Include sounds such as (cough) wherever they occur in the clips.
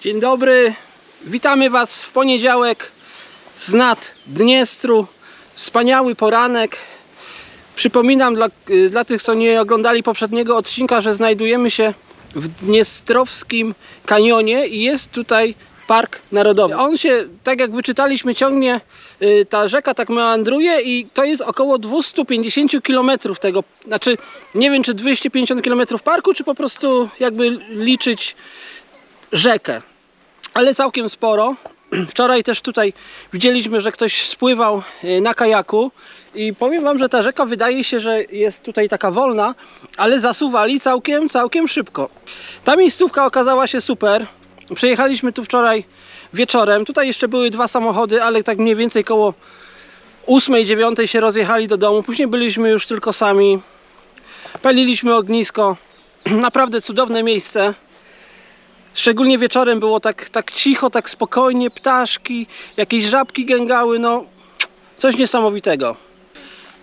Dzień dobry, witamy Was w poniedziałek z nad Dniestru. Wspaniały poranek. Przypominam dla, y, dla tych, co nie oglądali poprzedniego odcinka, że znajdujemy się w Dniestrowskim kanionie i jest tutaj Park Narodowy. On się, tak jak wyczytaliśmy, ciągnie, y, ta rzeka tak meandruje i to jest około 250 km tego, znaczy nie wiem czy 250 km parku, czy po prostu jakby liczyć rzekę, ale całkiem sporo. Wczoraj też tutaj widzieliśmy, że ktoś spływał e, na kajaku i powiem Wam, że ta rzeka wydaje się, że jest tutaj taka wolna, ale zasuwali całkiem, całkiem szybko. Ta miejscówka okazała się super. Przejechaliśmy tu wczoraj wieczorem. Tutaj jeszcze były dwa samochody, ale tak mniej więcej koło 8-9 się rozjechali do domu. Później byliśmy już tylko sami. Paliliśmy ognisko. (clears throat) Naprawdę cudowne miejsce. Szczególnie wieczorem było tak, tak cicho, tak spokojnie, ptaszki, jakieś żabki gęgały, no coś niesamowitego.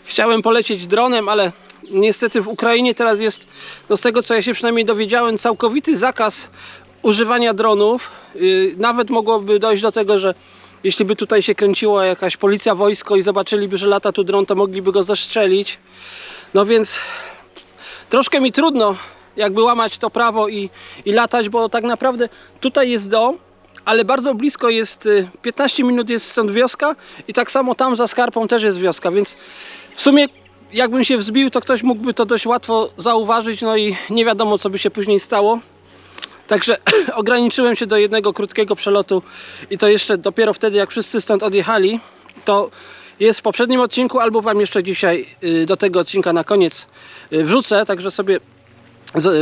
Chciałem polecieć dronem, ale niestety w Ukrainie teraz jest, no z tego co ja się przynajmniej dowiedziałem, całkowity zakaz używania dronów. Yy, nawet mogłoby dojść do tego, że jeśli by tutaj się kręciła jakaś policja, wojsko i zobaczyliby, że lata tu dron, to mogliby go zastrzelić. No więc troszkę mi trudno jakby łamać to prawo i, i latać, bo tak naprawdę tutaj jest dom, ale bardzo blisko jest, y, 15 minut jest stąd wioska i tak samo tam za skarpą też jest wioska, więc w sumie jakbym się wzbił, to ktoś mógłby to dość łatwo zauważyć, no i nie wiadomo co by się później stało. Także (clears throat) ograniczyłem się do jednego krótkiego przelotu i to jeszcze dopiero wtedy, jak wszyscy stąd odjechali, to jest w poprzednim odcinku, albo Wam jeszcze dzisiaj y, do tego odcinka na koniec y, wrzucę, także sobie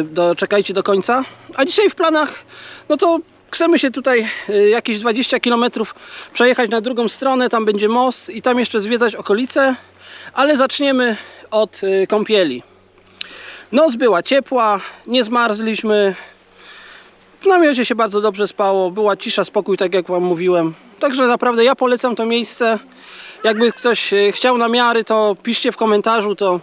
doczekajcie do końca. A dzisiaj w planach, no to chcemy się tutaj y, jakieś 20 km przejechać na drugą stronę, tam będzie most i tam jeszcze zwiedzać okolice, ale zaczniemy od y, kąpieli. Noc była ciepła, nie zmarzliśmy, w namiocie się bardzo dobrze spało, była cisza, spokój, tak jak Wam mówiłem. Także naprawdę ja polecam to miejsce. Jakby ktoś chciał namiary, to piszcie w komentarzu, to,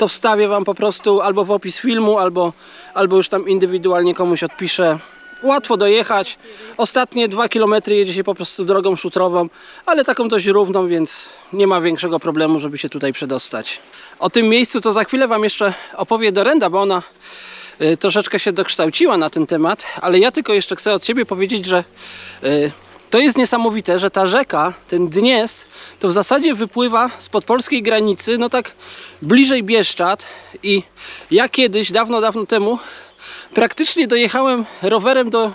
to wstawię Wam po prostu albo w opis filmu, albo, albo już tam indywidualnie komuś odpiszę. Łatwo dojechać. Ostatnie 2 km jedzie się po prostu drogą szutrową, ale taką dość równą, więc nie ma większego problemu, żeby się tutaj przedostać. O tym miejscu to za chwilę Wam jeszcze opowie Dorenda, bo ona y, troszeczkę się dokształciła na ten temat, ale ja tylko jeszcze chcę od siebie powiedzieć, że y, to jest niesamowite, że ta rzeka, ten Dniestr, to w zasadzie wypływa spod polskiej granicy, no tak bliżej Bieszczad i ja kiedyś, dawno, dawno temu praktycznie dojechałem rowerem do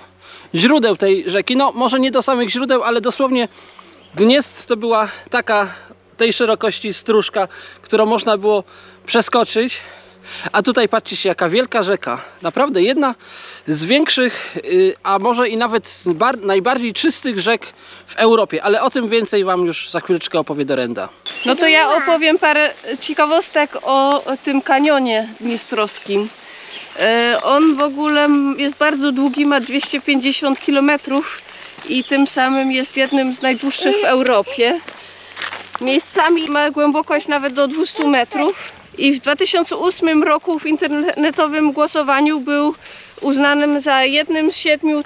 źródeł tej rzeki, no może nie do samych źródeł, ale dosłownie Dniestr to była taka tej szerokości stróżka, którą można było przeskoczyć. A tutaj patrzcie się, jaka wielka rzeka. Naprawdę jedna z większych, y, a może i nawet najbardziej czystych rzek w Europie. Ale o tym więcej Wam już za chwileczkę opowie Dorenda. No to ja opowiem parę ciekawostek o tym kanionie dniestrowskim. E, On w ogóle jest bardzo długi, ma 250 km i tym samym jest jednym z najdłuższych w Europie. Miejscami ma głębokość nawet do 200 metrów i w 2008 roku w internetowym głosowaniu był uznanym za jednym z siedmiu e,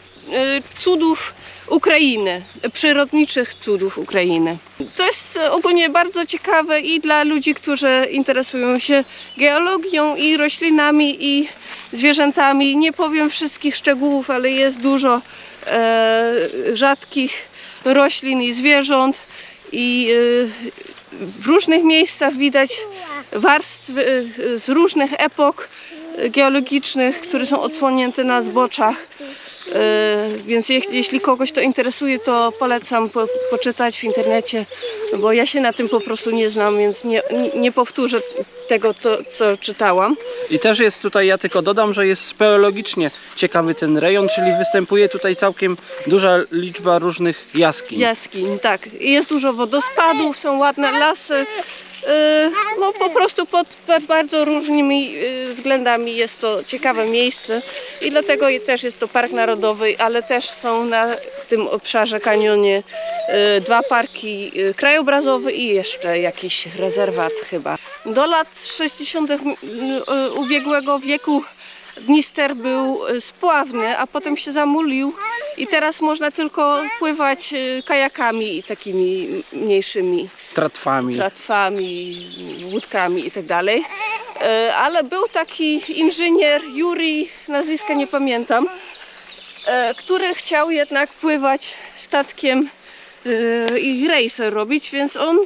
cudów Ukrainy, przyrodniczych cudów Ukrainy. To jest ogólnie bardzo ciekawe i dla ludzi, którzy interesują się geologią i roślinami i zwierzętami. Nie powiem wszystkich szczegółów, ale jest dużo e, rzadkich roślin i zwierząt i e, w różnych miejscach widać warstwy e, z różnych epok geologicznych, które są odsłonięte na zboczach. E, Więc je- jeśli kogoś to interesuje, to polecam po, poczytać w internecie, bo ja się na tym po prostu nie znam, więc nie, nie- powtórzę tego, to, co czytałam. I też jest tutaj, ja tylko dodam, że jest speologicznie ciekawy ten rejon, czyli występuje tutaj całkiem duża liczba różnych jaskiń. Jaskiń, tak. Jest dużo wodospadów, są ładne lasy. E, No po prostu pod, bardzo różnymi e, względami jest to ciekawe miejsce i dlatego też jest to park narodowy, ale też są na tym obszarze kanionie e, dwa parki krajobrazowe i jeszcze jakiś rezerwat chyba. Do lat 60. m, e, ubiegłego wieku Dnister był spławny, a potem się zamulił I teraz można tylko pływać y, kajakami takimi mniejszymi, Tratwami. tratwami, łódkami i tak. E, Ale był taki inżynier Juri, nazwiska nie pamiętam, e, który chciał jednak pływać statkiem e, i racer robić, więc on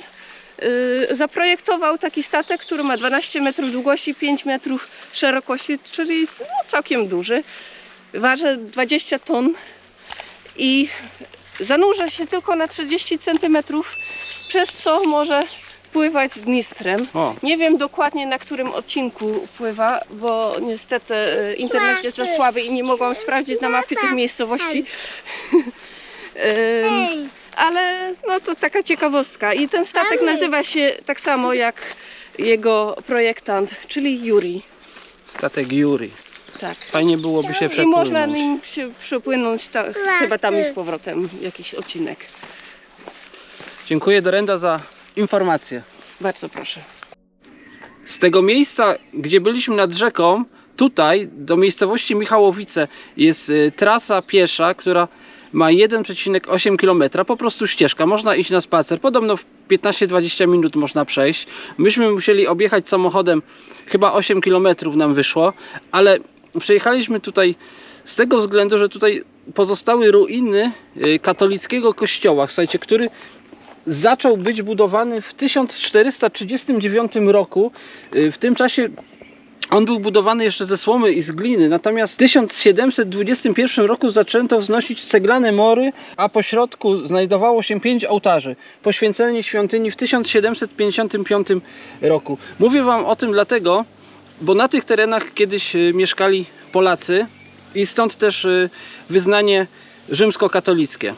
zaprojektował taki statek, który ma 12 metrów długości, 5 metrów szerokości, czyli no, całkiem duży. Waży 20 ton i zanurza się tylko na 30 centymetrów, przez co może pływać z Dnistrem. O, Nie wiem dokładnie na którym odcinku pływa, bo niestety e, internet jest za słaby i nie mogłam sprawdzić na mapie tych miejscowości. (laughs) Em, Ale no to taka ciekawostka. I ten statek nazywa się tak samo jak jego projektant, czyli Yuri. statek Jury. Tak. Fajnie byłoby się I przepłynąć. można nim się przepłynąć ta, chyba tam i z powrotem jakiś odcinek. Dziękuję Dorenda za informację. Bardzo proszę. Z tego miejsca, gdzie byliśmy nad rzeką, tutaj do miejscowości Michałowice jest y, trasa piesza, która ma 1,8 km, po prostu ścieżka. Można iść na spacer. Podobno w 15-20 minut można przejść. Myśmy musieli objechać samochodem, chyba 8 km nam wyszło, ale przejechaliśmy tutaj z tego względu, że tutaj pozostały ruiny y, katolickiego kościoła, słuchajcie, który zaczął być budowany w 1439 roku. Y, W tym czasie on był budowany jeszcze ze słomy i z gliny, natomiast w 1721 roku zaczęto wznosić ceglane mory, a po środku znajdowało się pięć ołtarzy. Poświęcenie świątyni w 1755 roku. Mówię Wam o tym dlatego, bo na tych terenach kiedyś y, mieszkali Polacy i stąd też y, wyznanie rzymskokatolickie.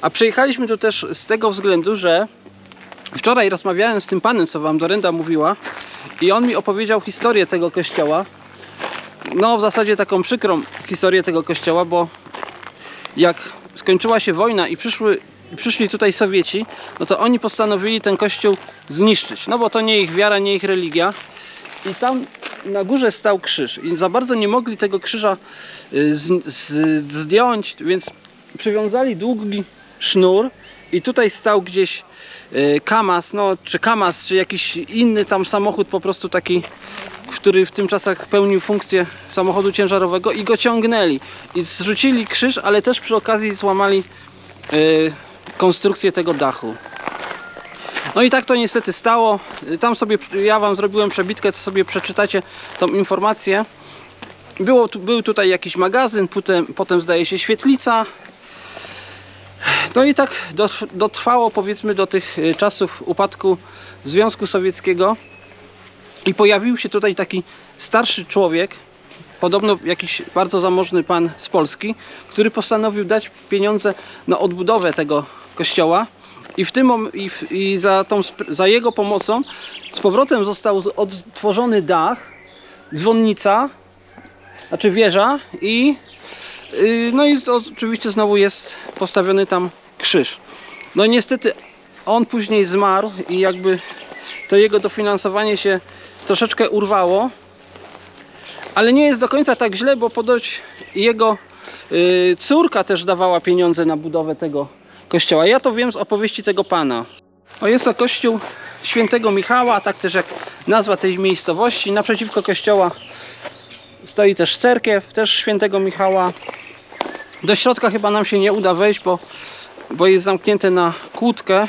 A przyjechaliśmy tu też z tego względu, że wczoraj rozmawiałem z tym panem, co wam Dorenda mówiła, i on mi opowiedział historię tego kościoła. No, w zasadzie taką przykrą historię tego kościoła, bo jak skończyła się wojna i przyszły, przyszli tutaj Sowieci, no to oni postanowili ten kościół zniszczyć. No bo to nie ich wiara, nie ich religia. I tam na górze stał krzyż. I za bardzo nie mogli tego krzyża y, z, z, zdjąć, więc przywiązali długi sznur i tutaj stał gdzieś y, Kamaz, no czy Kamaz, czy jakiś inny tam samochód po prostu taki, który w tym czasach pełnił funkcję samochodu ciężarowego i go ciągnęli. I zrzucili krzyż, ale też przy okazji złamali y, konstrukcję tego dachu. No i tak to niestety stało. Tam sobie, ja Wam zrobiłem przebitkę, co sobie przeczytacie tą informację. Było, był tutaj jakiś magazyn, potem, potem zdaje się świetlica. No i tak dotr- dotrwało powiedzmy do tych y, czasów upadku Związku Sowieckiego i pojawił się tutaj taki starszy człowiek, podobno jakiś bardzo zamożny pan z Polski, który postanowił dać pieniądze na odbudowę tego kościoła i w tym i, w, i za, tą, za jego pomocą z powrotem został odtworzony dach, dzwonnica, znaczy wieża i yy, no i oczywiście znowu jest postawiony tam krzyż. No niestety on później zmarł i jakby to jego dofinansowanie się troszeczkę urwało, ale nie jest do końca tak źle, bo podoć jego y, córka też dawała pieniądze na budowę tego kościoła. Ja to wiem z opowieści tego pana. O, jest to kościół świętego Michała, tak też jak nazwa tej miejscowości. Naprzeciwko kościoła stoi też cerkiew, też świętego Michała. Do środka chyba nam się nie uda wejść, bo, bo jest zamknięte na kłódkę.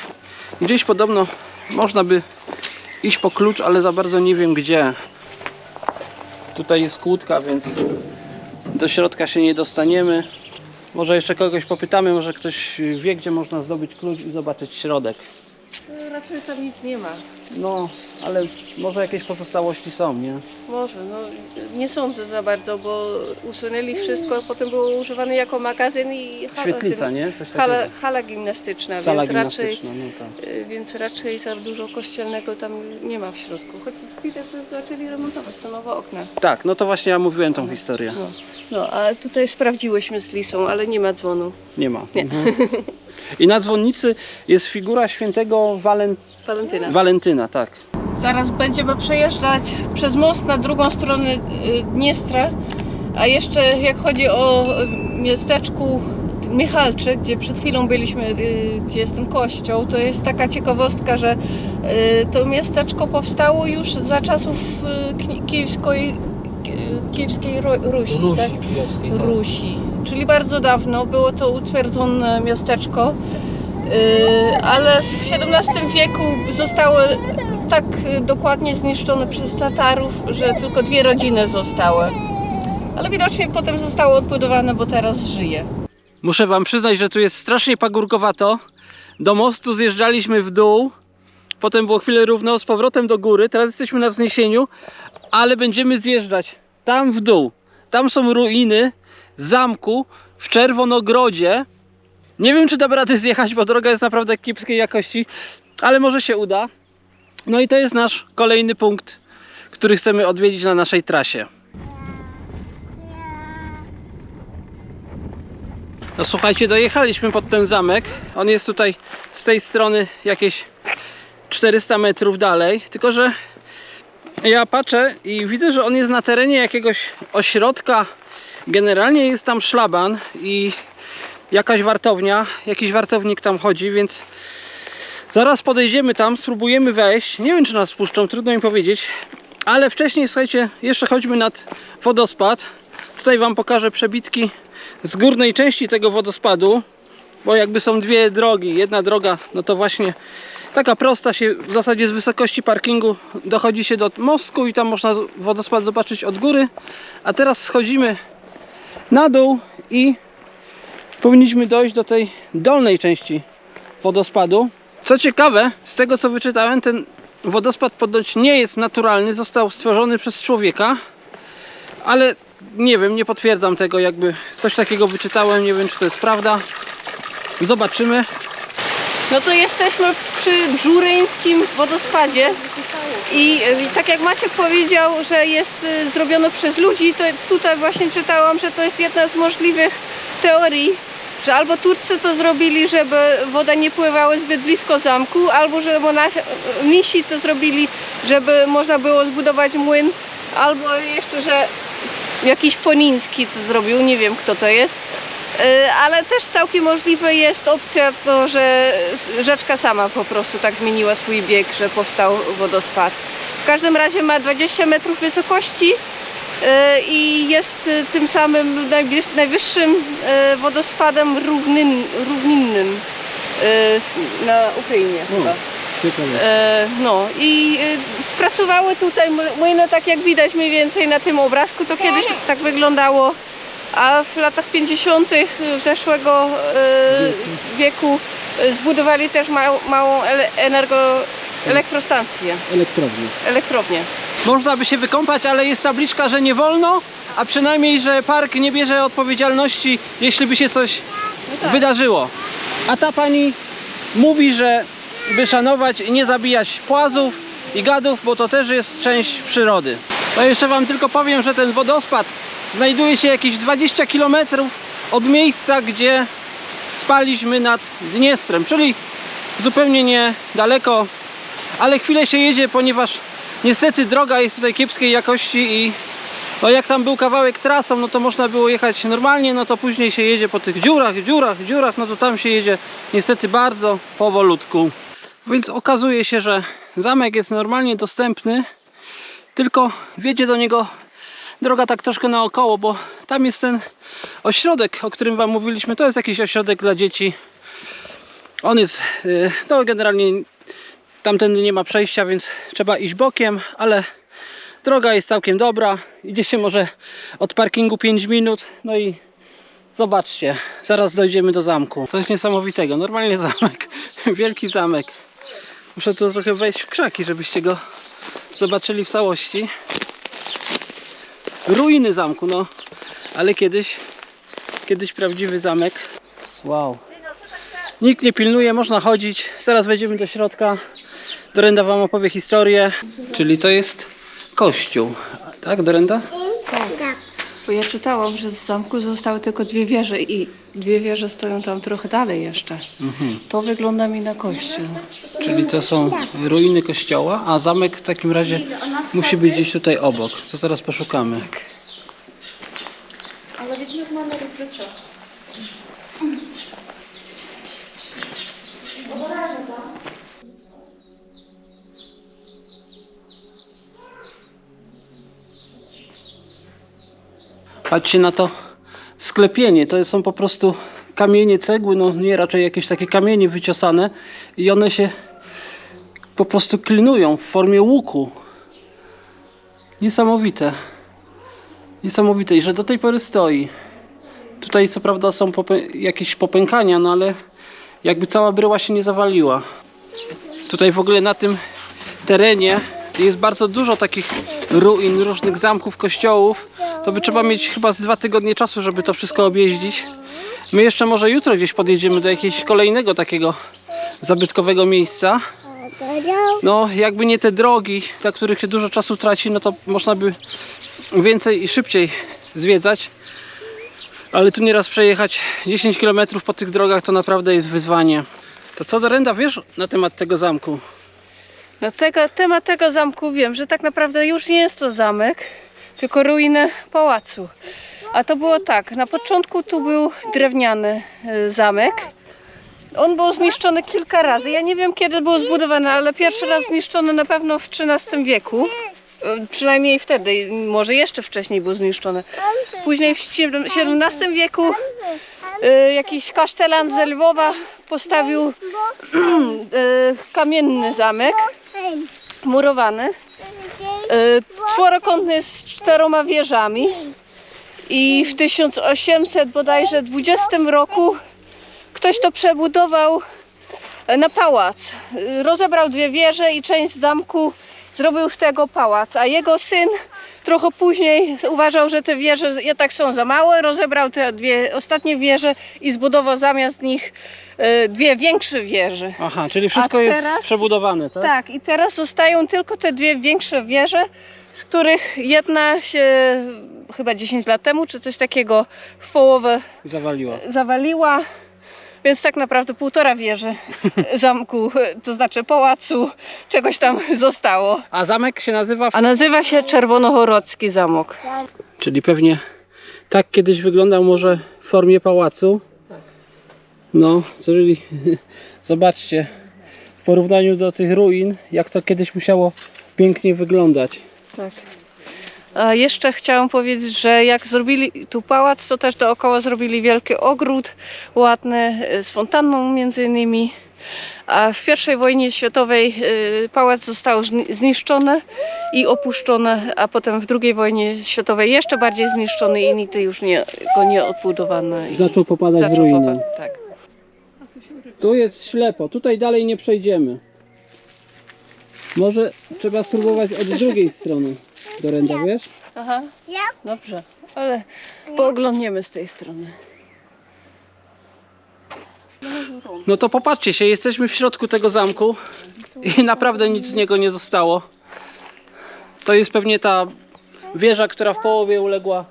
Gdzieś podobno można by iść po klucz, ale za bardzo nie wiem gdzie. Tutaj jest kłódka, więc do środka się nie dostaniemy. Może jeszcze kogoś popytamy, może ktoś wie, gdzie można zdobyć klucz i zobaczyć środek. No, raczej tam nic nie ma. No, ale może jakieś pozostałości są, nie? Może, no nie sądzę za bardzo, bo usunęli wszystko, potem było używane jako magazyn i hala, Świetlica, nie? Coś hala, hala gimnastyczna, Sala więc raczej, gimnastyczna, no tak. y, więc raczej za dużo kościelnego tam nie ma w środku. Choć widać, że zaczęli remontować, są nowe okna. Tak, no to właśnie ja mówiłem tą historię. No, no a tutaj sprawdziłyśmy z Lisą, ale nie ma dzwonu. Nie ma. Nie. Mhm. I na dzwonnicy jest figura świętego Walen... Walentyna. Walentyna, tak. Zaraz będziemy przejeżdżać przez most na drugą stronę y, Dniestra. A jeszcze jak chodzi o y, miasteczku Michalczyk, gdzie przed chwilą byliśmy, y, gdzie jest ten kościół, to jest taka ciekawostka, że to miasteczko powstało już za czasów kijowskiej, ki- kijowskiej Ru- Rusi. tak? kijowskiej. Rusi, czyli bardzo dawno było to utwierdzone miasteczko, ale w XVII wieku zostały tak yy, dokładnie zniszczone przez Tatarów, że tylko dwie rodziny zostały. Ale widocznie potem zostało odbudowane, bo teraz żyje. Muszę wam przyznać, że tu jest strasznie pagórkowato. Do mostu zjeżdżaliśmy w dół, potem było chwilę równo, z powrotem do góry. Teraz jesteśmy na wzniesieniu, ale będziemy zjeżdżać tam w dół. Tam są ruiny zamku w Czerwonogrodzie. Nie wiem, czy dam radę zjechać, bo droga jest naprawdę kiepskiej jakości, ale może się uda. No i to jest nasz kolejny punkt, który chcemy odwiedzić na naszej trasie. No słuchajcie, dojechaliśmy pod ten zamek. On jest tutaj z tej strony jakieś 400 metrów dalej. Tylko, że ja patrzę i widzę, że on jest na terenie jakiegoś ośrodka. Generalnie jest tam szlaban i jakaś wartownia, jakiś wartownik tam chodzi, więc zaraz podejdziemy tam, spróbujemy wejść. Nie wiem, czy nas wpuszczą, trudno mi powiedzieć. Ale wcześniej, słuchajcie, jeszcze chodźmy nad wodospad. Tutaj Wam pokażę przebitki z górnej części tego wodospadu, bo jakby są dwie drogi. Jedna droga, no to właśnie taka prosta się w zasadzie z wysokości parkingu dochodzi się do mostku i tam można wodospad zobaczyć od góry. A teraz schodzimy na dół i powinniśmy dojść do tej dolnej części wodospadu. Co ciekawe, z tego co wyczytałem, ten wodospad ponoć nie jest naturalny, został stworzony przez człowieka, ale nie wiem, nie potwierdzam tego, jakby coś takiego wyczytałem, nie wiem czy to jest prawda. Zobaczymy. No to jesteśmy przy Dżuryńskim wodospadzie i y, tak jak Maciek powiedział, że jest y, zrobione przez ludzi, to tutaj właśnie czytałam, że to jest jedna z możliwych teorii, że albo Turcy to zrobili, żeby woda nie pływała zbyt blisko zamku, albo że monasi, misi to zrobili, żeby można było zbudować młyn, albo jeszcze, że jakiś Poniński to zrobił, nie wiem kto to jest. Y, Ale też całkiem możliwe jest opcja to, że rzeczka sama po prostu tak zmieniła swój bieg, że powstał wodospad. W każdym razie ma 20 metrów wysokości i jest y, tym samym najwyższym y, wodospadem równin, równinnym na Ukrainie chyba. E, No i pracowały tutaj mły- młyny, tak jak widać mniej więcej na tym obrazku, to kiedyś tak wyglądało, a w latach 50. zeszłego e, wieku e, zbudowali też małą, energo, elektrostację, Elektrownię. elektrownię. Można by się wykąpać, ale jest tabliczka, że nie wolno, a przynajmniej, że park nie bierze odpowiedzialności, jeśli by się coś No tak. wydarzyło. A ta pani mówi, że by szanować i nie zabijać płazów i gadów, bo to też jest część przyrody. To jeszcze Wam tylko powiem, że ten wodospad znajduje się jakieś 20 km od miejsca, gdzie spaliśmy nad Dniestrem, czyli zupełnie niedaleko, ale chwilę się jedzie, ponieważ niestety droga jest tutaj kiepskiej jakości i no jak tam był kawałek trasą, no to można było jechać normalnie, no to później się jedzie po tych dziurach, dziurach, dziurach, no to tam się jedzie niestety bardzo powolutku. Więc okazuje się, że zamek jest normalnie dostępny, tylko wiedzie do niego droga tak troszkę naokoło, bo tam jest ten ośrodek, o którym Wam mówiliśmy. To jest jakiś ośrodek dla dzieci. On jest, y, no generalnie tamtędy nie ma przejścia, więc trzeba iść bokiem, ale droga jest całkiem dobra. Idzie się może od parkingu 5 minut, no i zobaczcie, zaraz dojdziemy do zamku. Coś niesamowitego, normalnie zamek, (laughs) wielki zamek. Muszę tu trochę wejść w krzaki, żebyście go zobaczyli w całości. Ruiny zamku, no, ale kiedyś, kiedyś prawdziwy zamek. Wow. Nikt nie pilnuje, można chodzić. Zaraz wejdziemy do środka. Dorenda wam opowie historię. Czyli to jest kościół, tak Dorenda? Tak. Bo ja czytałam, że z zamku zostały tylko dwie wieże i dwie wieże stoją tam trochę dalej jeszcze. Mhm. To wygląda mi na kościół. Czyli to są ruiny kościoła, a zamek w takim razie musi być gdzieś tutaj obok. Co zaraz poszukamy. Tak. Ale weźmy w mamy rygdyczek. Obrażę to. Patrzcie na to sklepienie. To są po prostu kamienie, cegły, no nie raczej jakieś takie kamienie wyciosane i one się po prostu klinują w formie łuku. Niesamowite. Niesamowite i że do tej pory stoi. Tutaj co prawda są popę- jakieś popękania, no ale jakby cała bryła się nie zawaliła. Tutaj w ogóle na tym terenie jest bardzo dużo takich ruin, różnych zamków, kościołów. To by trzeba mieć chyba z dwa tygodnie czasu, żeby to wszystko objeździć. My jeszcze może jutro gdzieś podjedziemy do jakiegoś kolejnego takiego zabytkowego miejsca. No, jakby nie te drogi, dla których się dużo czasu traci, no to można by więcej i szybciej zwiedzać. Ale tu nieraz przejechać 10 km po tych drogach to naprawdę jest wyzwanie. To co Dorenda wiesz na temat tego zamku? Na tego, temat tego zamku wiem, że tak naprawdę już nie jest to zamek, tylko ruiny pałacu. A to było tak, na początku tu był drewniany e, zamek. On był zniszczony kilka razy. Ja nie wiem kiedy był zbudowany, ale pierwszy raz zniszczony na pewno w XIII wieku. E, Przynajmniej wtedy, może jeszcze wcześniej był zniszczony. Później w XVII wieku e, jakiś kasztelan z Lwowa postawił (clears throat) kamienny zamek, murowany, e, czworokątny z czteroma wieżami. I w 1800 bodajże 20 roku ktoś to przebudował na pałac. Rozebrał dwie wieże i część zamku zrobił z tego pałac, a jego syn trochę później uważał, że te wieże jednak są za małe, rozebrał te dwie ostatnie wieże i zbudował zamiast nich e, dwie większe wieże. Aha, czyli wszystko A jest teraz- przebudowane, tak? Tak, i teraz zostają tylko te dwie większe wieże, z których jedna się chyba 10 lat temu, czy coś takiego, w połowę Zawaliła. zawaliła. Więc tak naprawdę półtora wieży (laughs) zamku, to znaczy pałacu, czegoś tam zostało. A zamek się nazywa, A nazywa się Czerwonochorocki Zamok. czyli pewnie tak kiedyś wyglądał może w formie pałacu. Tak. No, jeżeli (laughs) zobaczcie w porównaniu do tych ruin, jak to kiedyś musiało pięknie wyglądać. Tak. A jeszcze chciałam powiedzieć, że jak zrobili tu pałac, to też dookoła zrobili wielki ogród ładny e, z fontanną między innymi. A w I wojnie światowej e, pałac został zni- zniszczony i opuszczony, a potem w II wojnie światowej jeszcze bardziej zniszczony i nigdy już nie, go nie odbudowano. Zaczął popadać w zaczął ruinę. popa- Tak. Tu jest ślepo, tutaj dalej nie przejdziemy. Może trzeba spróbować od drugiej strony. Dorenda, wiesz? Aha, dobrze, ale pooglądniemy z tej strony. No to popatrzcie się, jesteśmy w środku tego zamku i naprawdę nic z niego nie zostało. To jest pewnie ta wieża, która w połowie uległa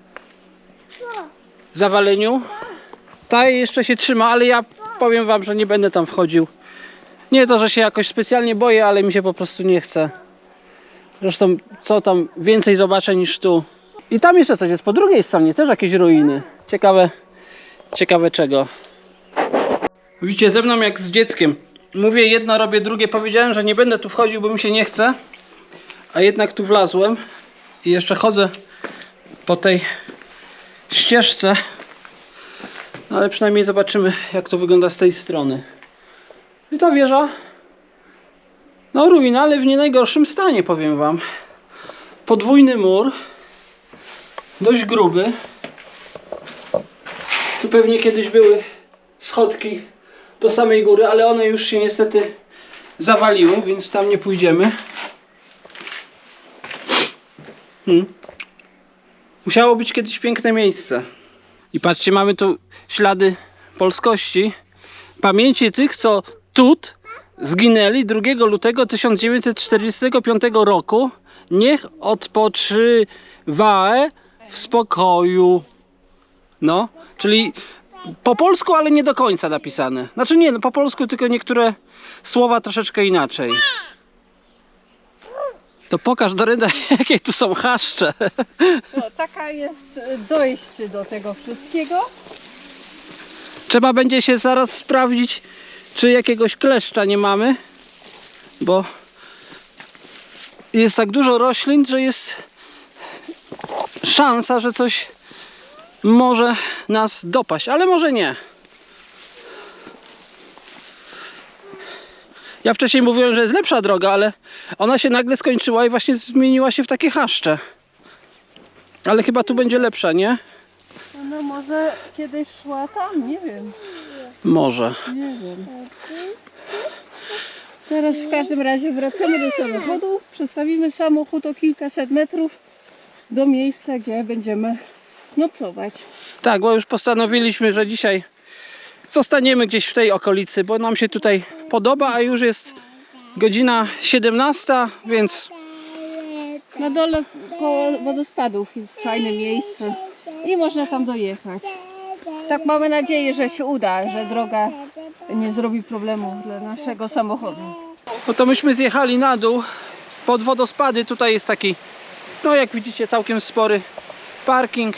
zawaleniu. Ta jeszcze się trzyma, ale ja powiem wam, że nie będę tam wchodził. Nie to, że się jakoś specjalnie boję, ale mi się po prostu nie chce. Zresztą co tam więcej zobaczę niż tu. I tam jeszcze coś jest po drugiej stronie, też jakieś ruiny. Ciekawe, ciekawe czego. Widzicie, ze mną jak z dzieckiem. Mówię jedno, robię drugie. Powiedziałem, że nie będę tu wchodził, bo mi się nie chce. A jednak tu wlazłem. I jeszcze chodzę po tej ścieżce. No, Ale przynajmniej zobaczymy, jak to wygląda z tej strony. I ta wieża. No ruina, ale w nie najgorszym stanie, powiem wam. Podwójny mur. Dość gruby. Tu pewnie kiedyś były schodki do samej góry, ale one już się niestety zawaliły, więc tam nie pójdziemy. Hmm. Musiało być kiedyś piękne miejsce. I patrzcie, mamy tu ślady polskości. Pamięci tych, co tut zginęli 2 lutego 1945 roku. Niech odpoczywa w spokoju. No, czyli po polsku, ale nie do końca napisane. Znaczy nie, no po polsku tylko niektóre słowa troszeczkę inaczej. To pokaż Dorenda, (laughs) jakie tu są chaszcze. No, taka jest e, dojście do tego wszystkiego. Trzeba będzie się zaraz sprawdzić, czy jakiegoś kleszcza nie mamy, bo jest tak dużo roślin, że jest szansa, że coś może nas dopaść, ale może nie. Ja wcześniej mówiłem, że jest lepsza droga, ale ona się nagle skończyła i właśnie zmieniła się w takie chaszcze. Ale chyba tu będzie lepsza, nie? No może kiedyś szła tam, nie wiem. Może. Nie wiem. Teraz w każdym razie wracamy do samochodu, przestawimy samochód o kilkaset metrów do miejsca, gdzie będziemy nocować. Tak, bo już postanowiliśmy, że dzisiaj zostaniemy gdzieś w tej okolicy, bo nam się tutaj podoba, a już jest godzina 17, więc Na dole koło wodospadów jest fajne miejsce i można tam dojechać. Tak mamy nadzieję, że się uda, że droga nie zrobi problemu dla naszego samochodu. no to myśmy zjechali na dół pod wodospady. Tutaj jest taki, no jak widzicie, całkiem spory parking.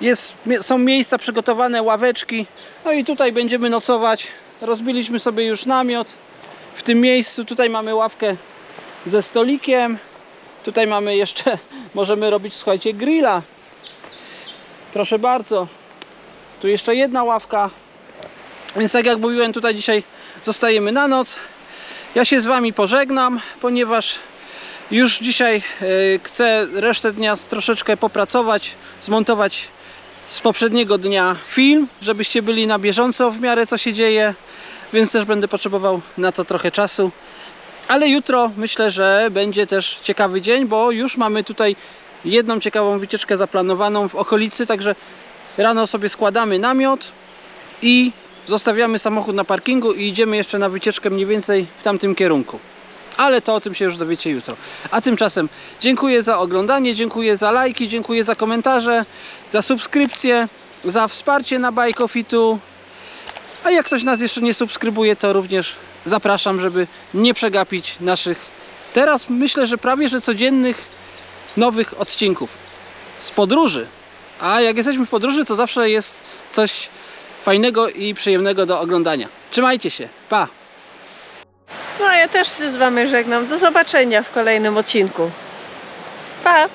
Jest, są miejsca przygotowane, ławeczki. No i tutaj będziemy nocować. Rozbiliśmy sobie już namiot w tym miejscu. Tutaj mamy ławkę ze stolikiem. Tutaj mamy jeszcze, (laughs) możemy robić, słuchajcie, grilla. Proszę bardzo. Tu jeszcze jedna ławka. Więc tak jak mówiłem, tutaj dzisiaj zostajemy na noc. Ja się z Wami pożegnam, ponieważ już dzisiaj e, chcę resztę dnia troszeczkę popracować, zmontować z poprzedniego dnia film, żebyście byli na bieżąco w miarę co się dzieje, więc też będę potrzebował na to trochę czasu. Ale jutro myślę, że będzie też ciekawy dzień, bo już mamy tutaj jedną ciekawą wycieczkę zaplanowaną w okolicy, także rano sobie składamy namiot i zostawiamy samochód na parkingu i idziemy jeszcze na wycieczkę mniej więcej w tamtym kierunku. Ale to o tym się już dowiecie jutro. A tymczasem dziękuję za oglądanie, dziękuję za lajki, dziękuję za komentarze, za subskrypcję, za wsparcie na Bajkofitu. A jak ktoś nas jeszcze nie subskrybuje, to również zapraszam, żeby nie przegapić naszych teraz myślę, że prawie że codziennych nowych odcinków z podróży. A jak jesteśmy w podróży, to zawsze jest coś fajnego i przyjemnego do oglądania. Trzymajcie się, pa! No ja też się z Wami żegnam. Do zobaczenia w kolejnym odcinku. Pa!